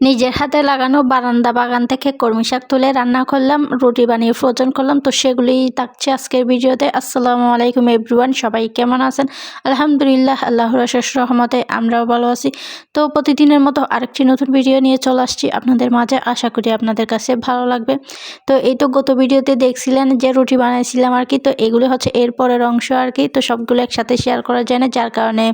নিজের হাতে লাগানো বারান্দা বাগান থেকে কর্মী শাক তুলে রান্না করলাম, রুটি বানিয়ে ফ্রোজন করলাম। তো সেগুলিই থাকছে আজকের ভিডিওতে। আসসালামু আলাইকুম এভরিওয়ান, সবাই কেমন আছেন? আলহামদুলিল্লাহ, আল্লাহর শেষ রহমতে আমরাও ভালো আছি। তো প্রতিদিনের মতো আরেকটি নতুন ভিডিও নিয়ে চলে আসছি আপনাদের মাঝে। আশা করি আপনাদের কাছে ভালো লাগবে। তো এই তো গত ভিডিওতে দেখছিলেন যে রুটি বানাইছিলাম আর কি। তো এগুলো হচ্ছে এর পরের অংশ আর কি। তো সবগুলো একসাথে শেয়ার করা যায় না, যার কারণে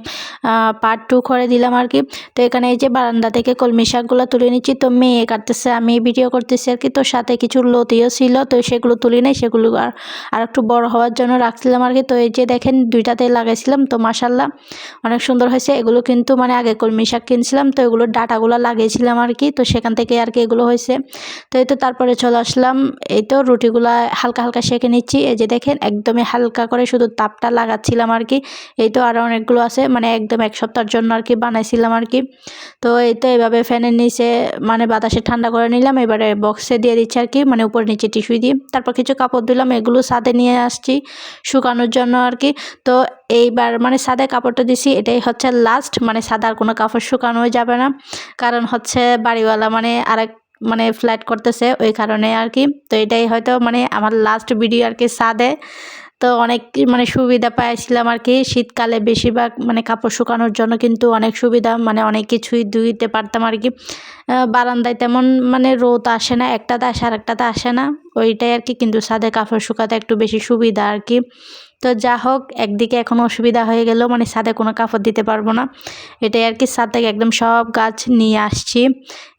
পার্ট টু করে দিলাম আর কি। তো এখানে এই যে বারান্দা থেকে কলমি শাকগুলো তুলে নিচ্ছি। তো মেয়ে কাটতেছে আমি ভিডিও করতেছি আর কি। তো সাথে কিছু লতিও ছিল, তো সেগুলো তুলি নাই, সেগুলো আর আর একটু বড় হওয়ার জন্য রাখছিলাম আর কি। তো এই যে দেখেন দুইটাতে লাগাইছিলাম। তো মাসাল্লাহ অনেক সুন্দর হয়েছে। এগুলো কিন্তু মানে আগে কলমি শাক কিনছিলাম, তো এগুলোর ডাটাগুলো লাগিয়েছিলাম আর কি। তো সেখান থেকে আর কি এগুলো হয়েছে। তো এই তো তারপরে চলে আসলাম। এই তো রুটিগুলা হালকা হালকা সেঁকে নিচ্ছি। এই যে দেখেন, একদমই হালকা করে শুধু তাপটা লাগাচ্ছিলাম আর কি। এই তো আরও অনেকগুলো আছে মানে একদম এক সপ্তাহের জন্য আর কি বানাইছিলাম আর কি। তো এই তো এইভাবে ফ্যানের নিচে মানে বাতাসে ঠান্ডা করে নিলাম, এবারে বক্সে দিয়ে দিচ্ছি আর কি মানে উপর নিচে টিস্যু দিয়ে। তারপর কিছু কাপড় দিলাম এগুলো সাদে নিয়ে আসছি শুকানোর জন্য আর কি। তো এইবার মানে সাদে কাপড়টা দিছি, এটাই হচ্ছে লাস্ট মানে সাদার কোনো কাপড় শুকানো যাবে না। কারণ হচ্ছে বাড়িওয়ালা মানে আরেক মানে ফ্ল্যাট করতেছে, ওই কারণে আর কি। তো এটাই হয়তো মানে আমার লাস্ট ভিডিও আর কি সাদে তো অনেক মানে সুবিধা পাইছিলাম আর কি। শীতকালে বেশিরভাগ মানে কাপড় শুকানোর জন্য কিন্তু অনেক সুবিধা মানে অনেক কিছুই ধুইতে পারতাম আর কি। বারান্দায় তেমন মানে রোদ আসে না, একটাতে আসে আর একটাতে আসে না। ওইটাই আর কি, কিন্তু সাদে কাপড় শুকাতে একটু বেশি সুবিধা আর কি। তো যা হোক, একদিকে এখন অসুবিধা হয়ে গেল মানে ছাদে কোনো কাপড় দিতে পারব না। এটাই আর কি, ছাদ থেকে একদম সব গাছ নিয়ে আসছি।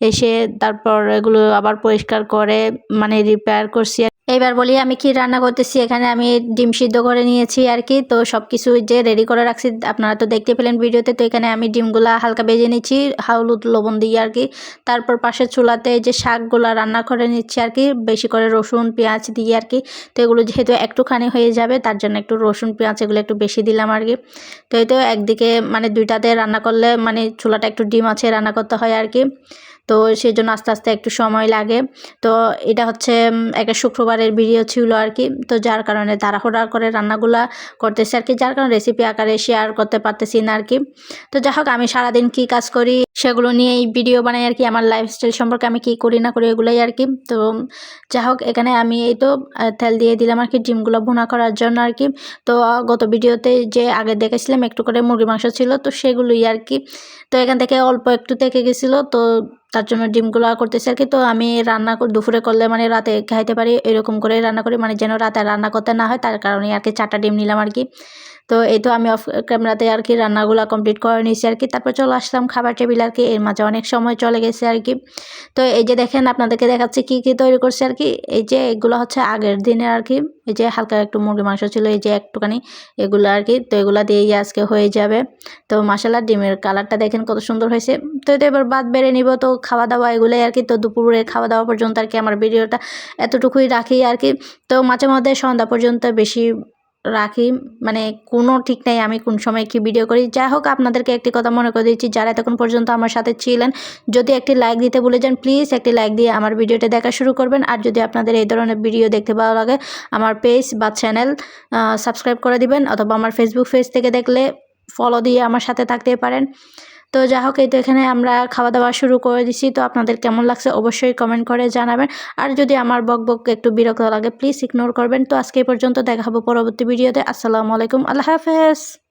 এসে তারপর এগুলো আবার পরিষ্কার করে মানে রিপেয়ার করছি এবার বলি, আমি কি রান্না করতেছি? এখানে আমি ডিম সিদ্ধ করে নিয়েছি আর কি। তো সব কিছু যে রেডি করে রাখছি, আপনারা তো দেখতে পেলেন ভিডিওতে। তো এখানে আমি ডিমগুলা হালকা বেজে নিচ্ছি হাউলুদ লবণ দিয়ে আর কি। তারপর পাশের চুলাতে যে শাকগুলা রান্না করে নিচ্ছি আর কি, বেশি করে রসুন, পেঁয়াজ দিয়ে আর কি। তো এগুলো যেহেতু একটুখানি হয়ে যাবে, তার জন্য একটু রসুন, পেঁয়াজ এগুলো একটু বেশি দিলাম আর কি। তো এই তো একদিকে মানে দুইটাতে রান্না করলে মানে চুলাটা একটু ডিম আছে, রান্না করতে হয় আর কি। তো সেই জন্য আস্তে আস্তে একটু সময় লাগে। তো এটা হচ্ছে একটা শুক্রবারের ভিডিও ছিল আর কি। তো যার কারণে তাড়াহুড়া করে রান্নাগুলা করতেছি আর কি। যার কারণে রেসিপি আকারে শেয়ার করতে পারতেছি না আর কি। তো যাই হোক, আমি সারাদিন কী কাজ করি সেগুলো নিয়ে এই ভিডিও বানাই আর কি। আমার লাইফস্টাইল সম্পর্কে আমি কী করি না করি এগুলোই আর কি। তো যাই হোক, এখানে আমি এই তো তেল দিয়ে দিলাম আর কি ডিমগুলো ভুনা করার জন্য আর কি। তো গত ভিডিওতে যে আগে দেখেছিলাম একটু করে মুরগি মাংস ছিল, তো সেগুলোই আর কি। তো এখান থেকে অল্প একটু থেকে গেছিল। তো তার জন্য ডিমগুলো করতেছি আর কি। তো আমি রান্না দুপুরে করলে মানে রাতে খাইতে পারি, এরকম করে রান্না করি। মানে যেন রাতে রান্না করতে না হয়, তার কারণে আর কি চারটা ডিম নিলাম আর কি। তো এই তো আমি অফ ক্যামেরাতে আর কি রান্নাগুলো কমপ্লিট করে নিয়েছি আর কি। তারপর চলে আসলাম খাবার টেবিল আর কি। এর মাঝে অনেক সময় চলে গেছে আর কি। তো এই যে দেখেন, আপনাদেরকে দেখাচ্ছি কি কি তৈরি করছে আর কি। এই যে এগুলো হচ্ছে আগের দিনের আর কি এই যে হালকা একটু মুরগি মাংস ছিল, এই যে একটুখানি এগুলো আর কি, তো এগুলো দিয়েই আজকে হয়ে যাবে। তো মশালা ডিমের কালারটা দেখেন কত সুন্দর হয়েছে। তো এটা এবার বাদ বেড়ে নিব, তো খাওয়া দাওয়া এগুলোই আর কি। তো দুপুরে খাওয়া দাওয়া পর্যন্ত আর কি আমার ভিডিওটা এতটুকুই রাখি আর কি। তো মাঝে মধ্যে সন্ধ্যা পর্যন্ত বেশি রাখি। মানে কোনো ঠিক নাই, আমি কোন সময় কি ভিডিও করি। যাই হোক, আপনাদেরকে একটি কথা মনে করে দিচ্ছি, যারা এতক্ষণ পর্যন্ত আমার সাথে ছিলেন, যদি একটি লাইক দিতে ভুলে যান প্লিজ একটি লাইক দিয়ে আমার ভিডিওটা দেখা শুরু করবেন। আর যদি আপনাদের এই ধরনের ভিডিও দেখতে ভালো লাগে, আমার পেজ বা চ্যানেল সাবস্ক্রাইব করে দিবেন, অথবা আমার ফেসবুক পেজ থেকে দেখলে ফলো দিয়ে আমার সাথে থাকতে পারেন। তো যা হোক এই তো এখানে আমরা খাওয়া দাওয়া শুরু করে দিছি। তো আপনাদের কেমন লাগছে অবশ্যই কমেন্ট করে জানাবেন। আর যদি আমার বক বক একটু বিরক্ত লাগে প্লিজ ইগনোর করবেন। তো আজকে পর্যন্ত দেখা হব পরবর্তী ভিডিওতে আসসালামু আলাইকুম, আল্লাহ হাফেজ।